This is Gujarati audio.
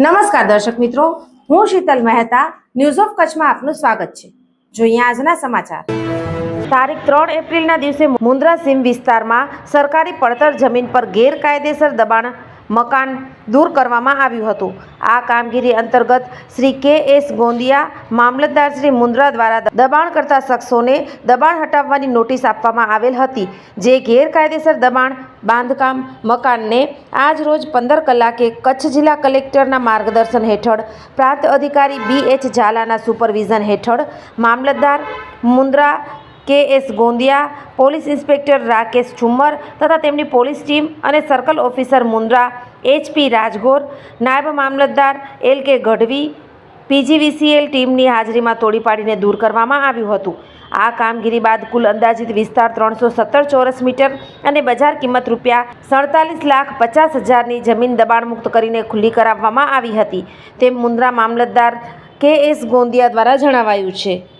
નમસ્કાર દર્શક મિત્રો, હું શીતલ મહેતા ન્યૂઝ ઓફ કચ્છમાં આપનું સ્વાગત છે. જોઈએ આજના સમાચાર. તારીખ ત્રણ એપ્રિલના દિવસે મુન્દ્રા સીમ વિસ્તારમાં સરકારી પડતર જમીન પર ગેરકાયદેસર દબાણ મકાન દૂર કરવામાં આવ્યું હતું. આ કામગીરી અંતર્ગત શ્રી કે એસ ગોંદિયા, મામલતદાર શ્રી મુન્દ્રા દ્વારા દબાણ કરતા શખ્સોને દબાણ હટાવવાની નોટિસ આપવામાં આવેલ હતી, જે ગેરકાયદેસર દબાણ, બાંધકામ મકાનને આજ રોજ પંદર કલાકે કચ્છ જિલ્લા કલેક્ટરના માર્ગદર્શન હેઠળ, પ્રાંત અધિકારી બી એચ ઝાલાના સુપરવિઝન હેઠળ, મામલતદાર Mundra K S Gondiya, police inspector Rakesh Jhummar તથા તેમની પોલીસ ટીમ અને circle officer Mundra HP Rajgor, નાયબ મામલતદાર એલ કે ગઢવી પીજીવીસીએલ ટીમની હાજરીમાં તોડી પાડીને દૂર કરવામાં આવ્યું હતું. આ કામગીરી બાદ કુલ અંદાજિત વિસ્તાર ત્રણસો સત્તર ચોરસ મીટર અને બજાર કિંમત રૂપિયા સડતાલીસ લાખ પચાસ હજારની જમીન દબાણમુક્ત કરીને ખુલ્લી કરાવવામાં આવી હતી. તેમ મુન્દ્રા મામલતદાર કે એસ ગોંદિયા દ્વારા જણાવાયું છે.